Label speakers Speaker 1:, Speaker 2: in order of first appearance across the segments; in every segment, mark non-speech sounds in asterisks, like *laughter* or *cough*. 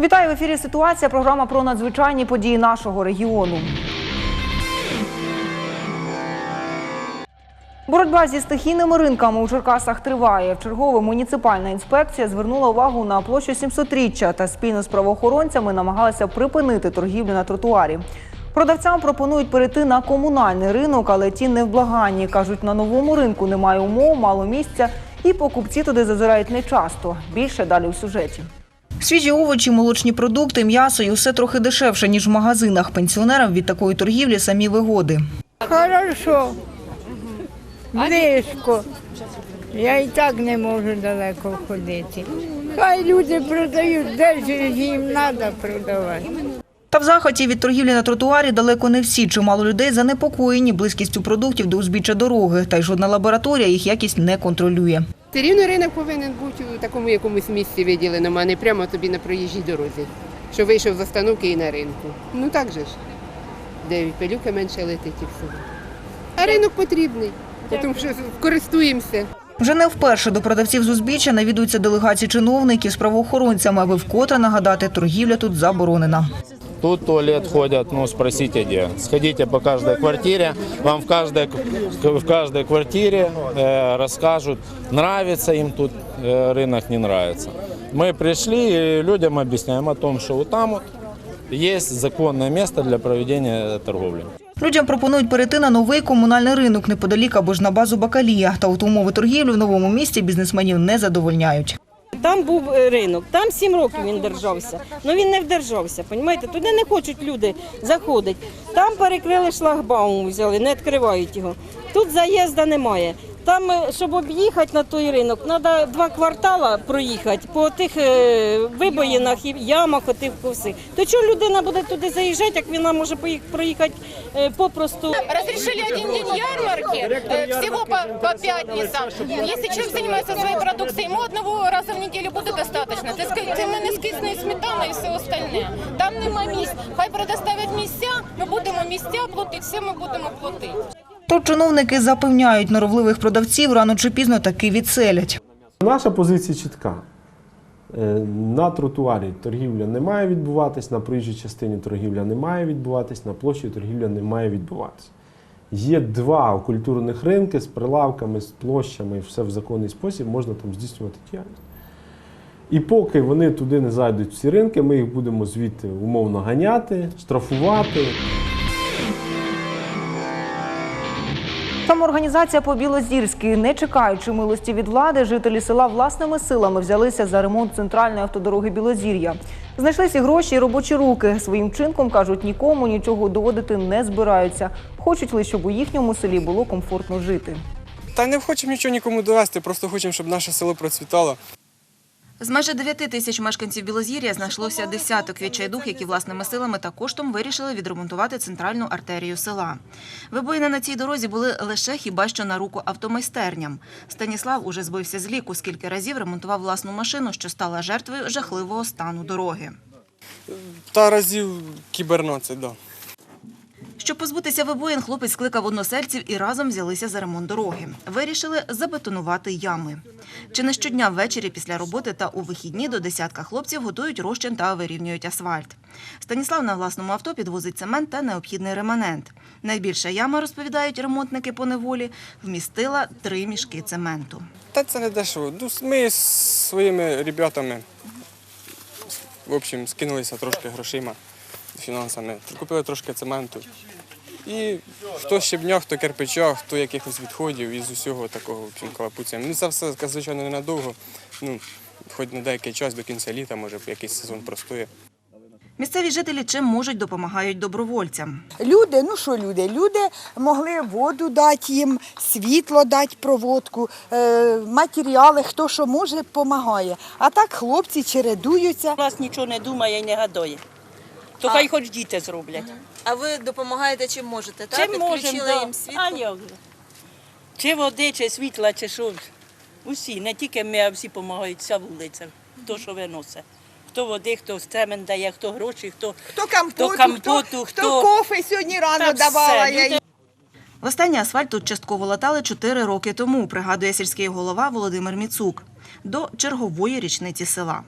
Speaker 1: Вітаю в ефірі. Ситуація. Програма про надзвичайні події нашого регіону. Боротьба зі стихійними ринками у Черкасах триває. Вчергове муніципальна інспекція звернула увагу на площу 700-річчя та спільно з правоохоронцями намагалася припинити торгівлю на тротуарі. Продавцям пропонують перейти на комунальний ринок, але ті невблаганні. Кажуть, на новому ринку немає умов, мало місця, і покупці туди зазирають нечасто. Більше далі у сюжеті. Свіжі овочі, молочні продукти, м'ясо і усе трохи дешевше, ніж в магазинах. Пенсіонерам від такої торгівлі самі вигоди.
Speaker 2: Хорошо. Близько. Я і так не можу далеко ходити. Хай люди продають, де ж їм треба продавати.
Speaker 1: Та в захваті від торгівлі на тротуарі далеко не всі. Чимало людей занепокоєні близькістю продуктів до узбіччя дороги. Та й жодна лабораторія їх якість не контролює.
Speaker 3: Все рівно ринок повинен бути у такому якомусь місці виділеному, а не прямо тобі на проїжджій дорозі, що вийшов з остановки і на ринку. Ну так же ж, де пилюка менше летить і все. А ринок потрібний, тому що користуємося.
Speaker 1: Вже не вперше до продавців з узбіччя навідуються делегації чиновників з правоохоронцями, аби вкотре нагадати, торгівля тут заборонена
Speaker 4: Тут туалет ходят, ну спросите где. Сходите по каждой квартире, вам в каждой, в каждой квартире э, расскажут, нравится им тут э, рынок, не нравится. Мы пришли и людям объясняем о том, что вот там вот есть законное место для проведения торговли.
Speaker 1: Людям пропонують перейти на новий комунальний ринок неподалік або ж на базу Бакалія. Та от умови торгівлі в новому місті бізнесменів не задовольняють.
Speaker 5: Там був е, ринок, там сім років він держався. але він не вдержався, розумієте? Туди не хочуть люди заходити. Там перекрили шлагбаум, взяли, не відкривають його. Тут заїзду немає. Там, е, щоб об'їхати на той ринок, треба два квартала проїхати по тих е, вибоїнах і ямах, отих всіх. То чого людина буде туди заїжджати, як вона може проїхати е, попросту?
Speaker 6: Разрешили один день ярмарки, всего по, по пятницам. Если человек занимается своей продукцией, ему одного раза в неделю буде ски- це мене скисне сметана і все остальне. Там нема місць. Хай предоставлять місця, ми будемо місця платити, все ми будемо платити.
Speaker 1: Тож чиновники запевняють, норовливих продавців рано чи пізно таки відселять.
Speaker 7: Наша позиція чітка. Е, На тротуарі торгівля не має відбуватись, на проїжджій частині торгівля не має відбуватись, на площі торгівля не має відбуватись. Є два культурних ринки з прилавками, з площами, все в законний спосіб можна там здійснювати діяльність. І поки вони туди не зайдуть всі ринки, ми їх будемо звідти умовно ганяти, штрафувати.
Speaker 1: Самоорганізація по Білозірській, не чекаючи милості від влади, жителі села власними силами взялися за ремонт центральної автодороги Білозір'я. Знайшлися гроші і робочі руки. Своїм чинком кажуть, нікому нічого доводити не збираються. Хочуть лише, щоб у їхньому селі було комфортно жити.
Speaker 8: Та не хочемо нічого нікому довести, просто хочемо, щоб наше село процвітало.
Speaker 9: З майже 9 тисяч мешканців Білозір'я знайшлося десяток відчайдух, які власними силами та коштом вирішили відремонтувати центральну артерію села. Вибоїни на цій дорозі були лише хіба що на руку автомайстерням. Станіслав уже збився з ліку, скільки разів ремонтував власну машину, що стала жертвою жахливого стану дороги.
Speaker 8: Та разів кібернадцять, да.
Speaker 9: Щоб позбутися вибоїн, хлопець скликав односельців і разом взялися за ремонт дороги. Вирішили забетонувати ями. Чи не щодня ввечері після роботи та у вихідні до десятка хлопців готують розчин та вирівнюють асфальт. Станіслав на власному авто підвозить цемент та необхідний реманент. Найбільша яма, розповідають ремонтники по неволі, вмістила три мішки цементу.
Speaker 8: Та це не дешево. Ну, Ми з своїми ребятами, в общем, скинулися трошки грошима, фінансами, купили трошки цементу. І хто щебня, хто кирпича, хто якихось відходів із усього такого в общем, калапуця. Ну, це все, звичайно, ненадовго. Ну, хоч на деякий час до кінця літа, може, якийсь сезон простоє.
Speaker 9: Місцеві жителі чим можуть допомагають добровольцям.
Speaker 10: Люди, ну що люди? Люди могли воду дати їм, світло дати, проводку, е, матеріали, хто що може, допомагає. А так хлопці чередуються.
Speaker 5: Нас нічого не думає і не гадає. То хай хоч діти зроблять.
Speaker 11: А ви допомагаєте чим можете, так?
Speaker 5: Чим можемо,
Speaker 11: Підключили
Speaker 5: да.
Speaker 11: їм світло?
Speaker 5: А як же? Чи води, чи світла, чи що. Усі, не тільки ми, а всі допомагають, вся вулиця. Хто що виносить. Хто води, хто стемен дає, хто гроші, хто,
Speaker 10: Хто компоту,
Speaker 5: хто, компоту,
Speaker 10: хто кофе сьогодні рано
Speaker 5: Та
Speaker 10: давала.
Speaker 5: все,
Speaker 10: я
Speaker 5: люди
Speaker 9: Востаннє асфальт тут частково латали чотири роки тому, пригадує сільський голова Володимир Міцук, до чергової річниці села.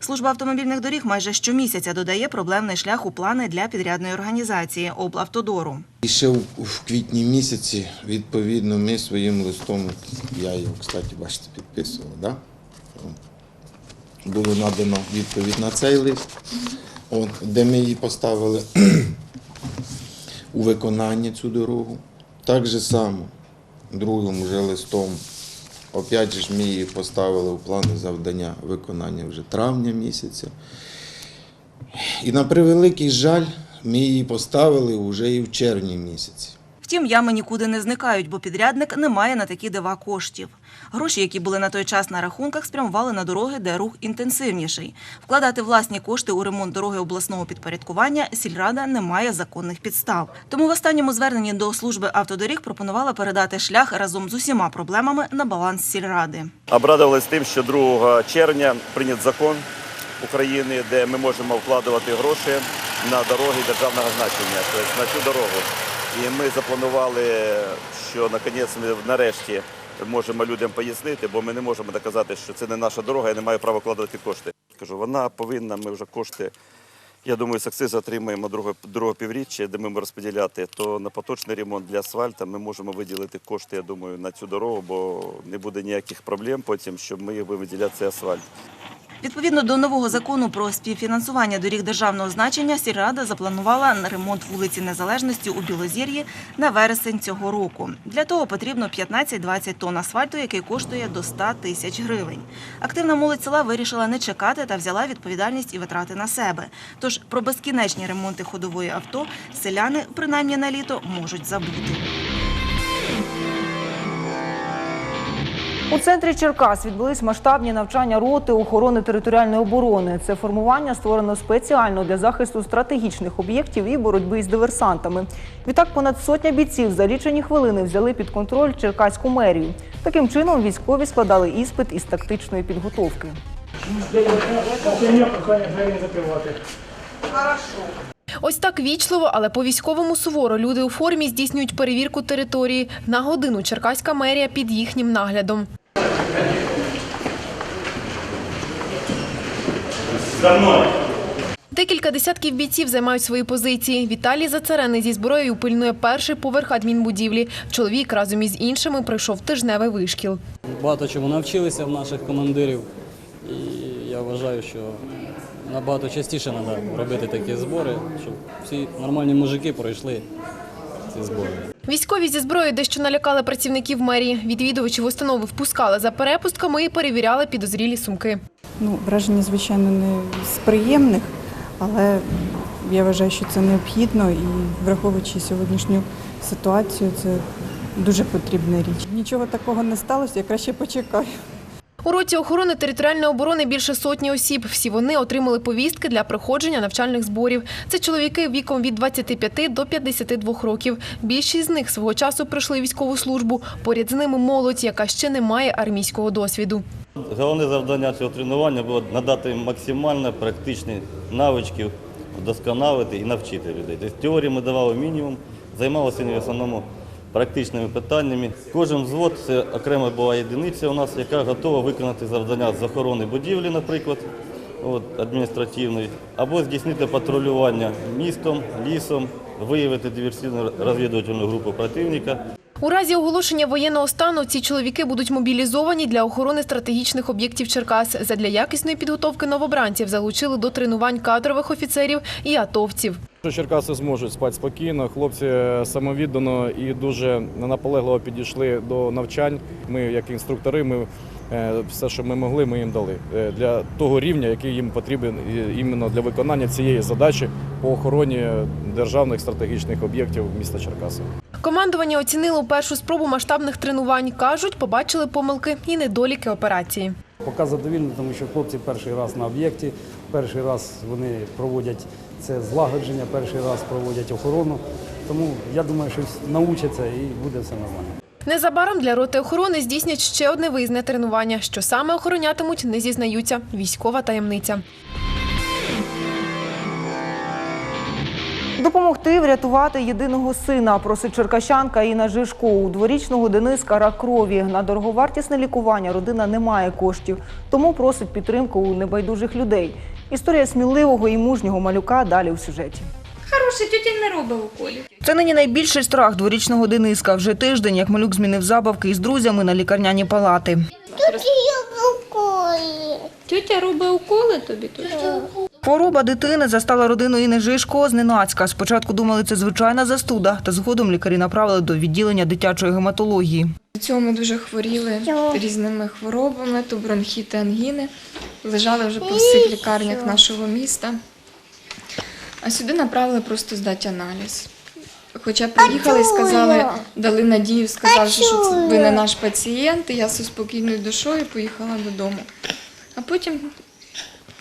Speaker 9: Служба автомобільних доріг майже щомісяця додає проблемний шлях у плани для підрядної організації облавтодору.
Speaker 12: І ще в, квітні місяці, відповідно, ми своїм листом, я його, кстати, бачите, підписував, да? було надано відповідь на цей лист, от, де ми її поставили *clears throat* у виконання цю дорогу. Так же само, другим вже листом, опять ж ми її поставили в плани завдання виконання вже травня місяця. І на превеликий жаль, ми її поставили вже і в червні місяці.
Speaker 9: Втім, ями нікуди не зникають, бо підрядник не має на такі дива коштів. Гроші, які були на той час на рахунках, спрямували на дороги, де рух інтенсивніший. Вкладати власні кошти у ремонт дороги обласного підпорядкування сільрада не має законних підстав. Тому в останньому зверненні до служби автодоріг пропонувала передати шлях разом з усіма проблемами на баланс сільради.
Speaker 13: Обрадувались тим, що 2 червня прийнят закон України, де ми можемо вкладувати гроші на дороги державного значення, тобто на цю дорогу. І ми запланували, що наконець ми нарешті можемо людям пояснити, бо ми не можемо доказати, що це не наша дорога, я не маю права вкладати кошти. Кажу, вона повинна, ми вже кошти. Я думаю, з акцизу отримаємо друге, друге півріччя, де ми будемо розподіляти. То на поточний ремонт для асфальту ми можемо виділити кошти, я думаю, на цю дорогу, бо не буде ніяких проблем потім, щоб ми їх виділяти цей асфальт.
Speaker 9: Відповідно до нового закону про співфінансування доріг державного значення, сільрада запланувала ремонт вулиці Незалежності у Білозір'ї на вересень цього року. Для того потрібно 15-20 тонн асфальту, який коштує до 100 тисяч гривень. Активна молодь села вирішила не чекати та взяла відповідальність і витрати на себе. Тож про безкінечні ремонти ходової авто селяни, принаймні на літо, можуть забути.
Speaker 1: У центрі Черкас відбулись масштабні навчання роти охорони територіальної оборони. Це формування створено спеціально для захисту стратегічних об'єктів і боротьби з диверсантами. Відтак понад сотня бійців за лічені хвилини взяли під контроль Черкаську мерію. Таким чином військові складали іспит із тактичної підготовки.
Speaker 14: Ось так вічливо, але по-військовому суворо люди у формі здійснюють перевірку території. На годину Черкаська мерія під їхнім наглядом. Декілька десятків бійців займають свої позиції. Віталій Зацарений зі зброєю пильнує перший поверх адмінбудівлі. Чоловік разом із іншими пройшов тижневий вишкіл.
Speaker 15: Багато чому навчилися в наших командирів. І я вважаю, що набагато частіше треба робити такі збори, щоб всі нормальні мужики пройшли ці збори.
Speaker 14: Військові зі зброєю дещо налякали працівників мерії. Відвідувачів установи впускали за перепустками і перевіряли підозрілі сумки.
Speaker 16: Ну, враження, звичайно, не з приємних, але я вважаю, що це необхідно і враховуючи сьогоднішню ситуацію, це дуже потрібна річ. Нічого такого не сталося, я краще почекаю.
Speaker 14: У роті охорони територіальної оборони більше сотні осіб. Всі вони отримали повістки для проходження навчальних зборів. Це чоловіки віком від 25 до 52 років. Більшість з них свого часу пройшли військову службу. Поряд з ними молодь, яка ще не має армійського досвіду.
Speaker 13: Головне завдання цього тренування було надати максимально практичні навички, вдосконалити і навчити людей. Тобто теорії ми давали мінімум, займалися в основному практичними питаннями. Кожен взвод це окрема була єдиниця у нас, яка готова виконати завдання з охорони будівлі, наприклад, от, адміністративної, або здійснити патрулювання містом, лісом, виявити диверсійну розвідувальну групу противника.
Speaker 14: У разі оголошення воєнного стану ці чоловіки будуть мобілізовані для охорони стратегічних об'єктів Черкас. Задля якісної підготовки новобранців залучили до тренувань кадрових офіцерів і атовців.
Speaker 17: Що Черкаси зможуть спати спокійно. Хлопці самовіддано і дуже наполегливо підійшли до навчань. Ми, як інструктори, ми е, все, що ми могли, ми їм дали е, для того рівня, який їм потрібен іменно для виконання цієї задачі по охороні державних стратегічних об'єктів міста Черкаси.
Speaker 14: Командування оцінило першу спробу масштабних тренувань. Кажуть, побачили помилки і недоліки операції.
Speaker 15: Поки задовільно, тому що хлопці перший раз на об'єкті, перший раз вони проводять це злагодження, перший раз проводять охорону. Тому я думаю, що научаться і буде все нормально.
Speaker 14: Незабаром для роти охорони здійснять ще одне виїзне тренування. Що саме охоронятимуть, не зізнаються. Військова таємниця.
Speaker 1: Допомогти врятувати єдиного сина просить черкащанка Інна Жишко. У дворічного Дениска рак крові. На дороговартісне лікування родина не має коштів, тому просить підтримку у небайдужих людей. Історія сміливого і мужнього малюка далі у сюжеті.
Speaker 18: Хороший тютіль не робить уколів.
Speaker 1: Це нині найбільший страх дворічного Дениска. Вже тиждень, як малюк змінив забавки із друзями на лікарняні палати.
Speaker 18: Тютя робить уколи тобі тут?
Speaker 1: Хвороба дитини застала родину Інни Жишко зненацька. Спочатку думали, це звичайна застуда, та згодом лікарі направили до відділення дитячої гематології.
Speaker 19: До цього ми дуже хворіли різними хворобами, то бронхіти, ангіни. Лежали вже по всіх лікарнях нашого міста. А сюди направили просто здати аналіз. Хоча приїхали і сказали, дали надію, сказали, що це ви не наш пацієнт, і я зі спокійною душою поїхала додому. А потім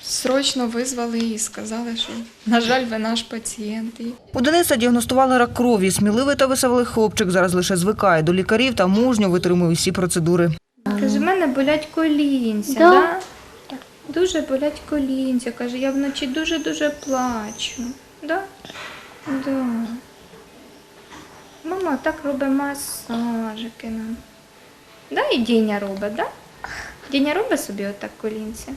Speaker 19: срочно визвали і сказали, що, на жаль, ви наш пацієнт.
Speaker 1: У Дениса діагностували рак крові. Сміливий та веселий хлопчик зараз лише звикає до лікарів та мужньо витримує всі процедури.
Speaker 18: Каже, в мене болять колінця,
Speaker 20: Да.
Speaker 18: да? Дуже болять колінця. Каже, я вночі дуже-дуже плачу. Да? Да. Мама так робить масажики нам. Да, і Діня робить, да? Діня робить собі отак колінця?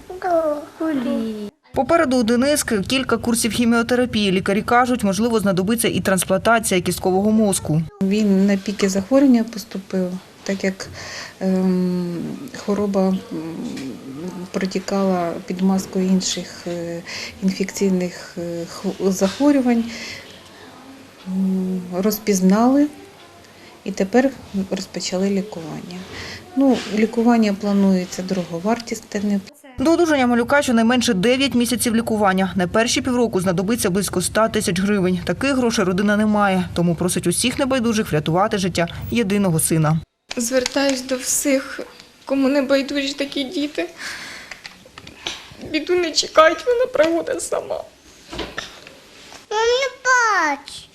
Speaker 18: Колі.
Speaker 1: Попереду у Дениски кілька курсів хіміотерапії. Лікарі кажуть, можливо, знадобиться і трансплантація кісткового мозку.
Speaker 21: Він на піки захворювання поступив, так як ем, хвороба протікала під маскою інших е, інфекційних е, захворювань. Розпізнали і тепер розпочали лікування. Ну, лікування планується дороговартісне.
Speaker 1: До одужання малюка щонайменше 9 місяців лікування. На перші півроку знадобиться близько 100 тисяч гривень. Таких грошей родина не має, тому просить усіх небайдужих врятувати життя єдиного сина.
Speaker 19: Звертаюсь до всіх, кому не байдужі такі діти. Біду не чекають, вона пригода сама.
Speaker 20: Не плач.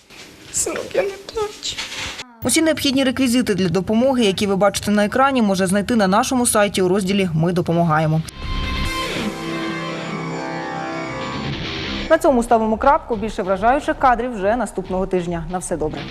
Speaker 19: Синок, я не плачу.
Speaker 1: Усі необхідні реквізити для допомоги, які ви бачите на екрані, може знайти на нашому сайті у розділі Ми допомагаємо. На цьому ставимо крапку. Більше вражаючих кадрів вже наступного тижня. На все добре.